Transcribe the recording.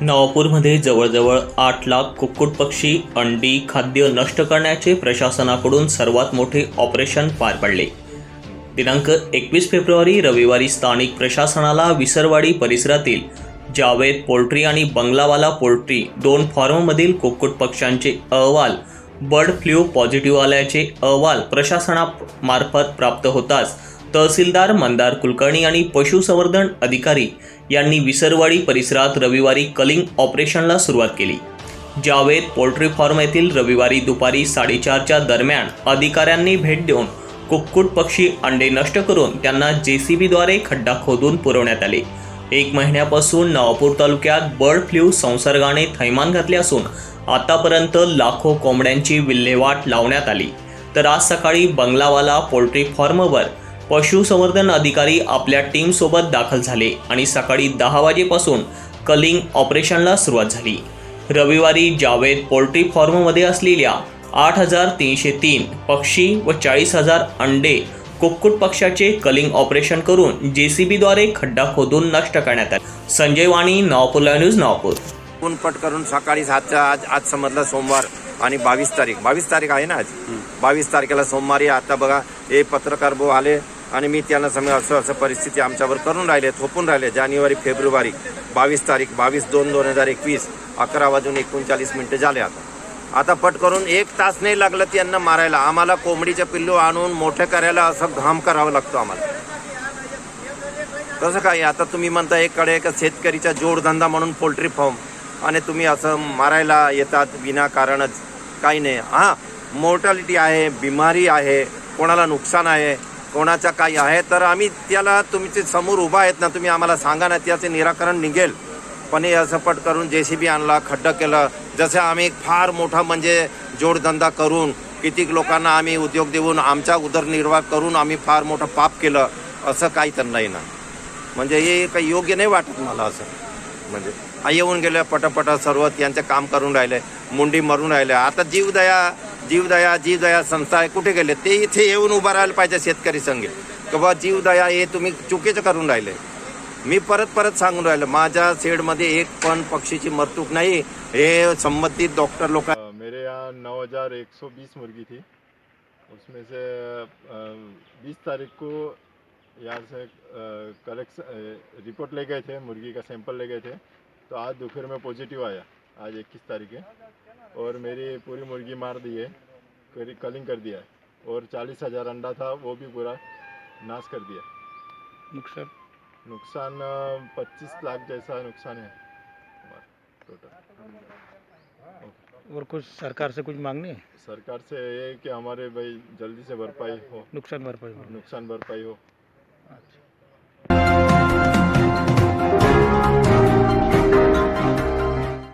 नवापूरमध्ये जवळजवळ आठ लाख कुक्कुट पक्षी अंडी खाद्य नष्ट करण्याचे प्रशासनाकडून सर्वात मोठे ऑपरेशन पार पडले. दिनांक एकवीस फेब्रुवारी रविवारी स्थानिक प्रशासनाला विसरवाडी परिसरातील जावेद पोल्ट्री आणि बंगलावाला पोल्ट्री दोन फॉर्ममधील कुक्कुट पक्ष्यांचे अहवाल बर्ड फ्लू पॉझिटिव्ह आल्याचे अहवाल प्रशासनामार्फत प्राप्त होताच तहसीलदार मंदार कुलकर्णी आणि पशुसंवर्धन अधिकारी यांनी विसरवाडी परिसरात रविवारी कलिंग ऑपरेशनला सुरुवात केली जावेद पोल्ट्री फार्म येथील रविवारी दुपारी साडेचारच्या दरम्यान अधिकाऱ्यांनी भेट देऊन कुक्कुट पक्षी अंडे नष्ट करून त्यांना जेसीबीद्वारे खड्डा खोदून पुरवण्यात आले. एक महिन्यापासून नवापूर तालुक्यात बर्ड फ्लू संसर्गाने थैमान घातले असून आतापर्यंत लाखो कोंबड्यांची विल्हेवाट लावण्यात आली. तर आज सकाळी बंगलावाला पोल्ट्री फार्मवर पशुसंवर्धन अधिकारी आपल्या टीमसोबत दाखल झाले आणि सकाळी दहा वाजेपासून कलिंग ऑपरेशनला सुरुवात झाली. रविवारी जावेद पोल्ट्री फार्ममध्ये असलेल्या आठ हजार तीनशे तीन पक्षी व चाळीस हजार अंडे कुक्कुट पक्षाचे कलिंग ऑपरेशन करून जेसीबीद्वारे खड्डा खोदून नष्ट करण्यात आले. संजय वाणी नवापूर लाईव्ह न्यूज नवापूर पट करून सकाळी सातच्या आज आज समजलं सोमवार आणि बावीस तारीख. बावीस तारीख आहे ना आज? बावीस तारखेला सोमवारी आता बघा हे पत्रकार भाऊ आले. आणि मी त्यांना समजा असं असं परिस्थिती आमच्यावर करून राहिले थोपून राहिले. जानेवारी फेब्रुवारी बावीस तारीख बावीस दोन दोन हजार एकवीस अकरा वाजून एकोणचाळीस मिनटं झाले आता. आता पट करून एक तास नाही लागलं त्यांना मारायला. आम्हाला कोंबडीचे पिल्लू आणून मोठे करायला असं घाम करावं लागतो आम्हाला. तसं काय आता तुम्ही म्हणता एकडे एक शेतकरीचा जोडधंदा म्हणून पोल्ट्री फार्म आणि तुम्ही असं मारायला येतात विनाकारणच काही नाही. हां मोर्टॅलिटी आहे बिमारी आहे कोणाला नुकसान आहे कोणाच्या काही आहे तर आम्ही त्याला तुमचे समोर उभा आहेत ना तुम्ही आम्हाला सांगा ना त्याचे निराकरण निघेल. पण हे असं पट करून जे सी बी आणला खड्डं केलं. जसं आम्ही एक फार मोठा म्हणजे जोडधंदा करून कितीक लोकांना आम्ही उद्योग देऊन आमचा उदरनिर्वाह करून आम्ही फार मोठं पाप केलं असं काही तर नाही ना. म्हणजे हे काही योग्य नाही वाटत मला असं. म्हणजे येऊन गेलं पटापटा सर्व त्यांचं काम करून राहिले मुंडी मरून राहिले. आता जीवदया जीवदया जीवदया संस्था आहे कुठे गेले? ते इथे येऊन उभं राहायला पाहिजे शेतकरी संघ. की बाबा जीवदया हे तुम्ही चुकीचं करून राहिले. मी परत परत सांगून राहिलो माझ्या शेडमध्ये एक पण पक्षीची मरतूक नाही. हे संबंधित डॉक्टर लोक मेरे यहाँ नौ हज़ार एक सौ बीस मुर्गी थी. उसमें से बीस तारीख को यहाँ से कलेक्शन रिपोर्ट ले गए थे मुर्गी का सैंपल ले गए थे. तो आज दोपहर में पॉजिटिव आया। आज इक्कीस तारीख है। और मेरी पूरी मुर्गी मार दी है कलिंग कर दिया है। और चालीस हज़ार अंडा था वो भी पूरा नाश कर दिया। नुकसान? नुकसान पच्चीस लाख जैसा नुकसान है। टोटल और कुछ सरकार से कुछ मांगनी है? सरकार से ये कि हमारे भाई जल्दी से भरपाई हो। नुकसान भरपाई हो। नुकसान भरपाई हो।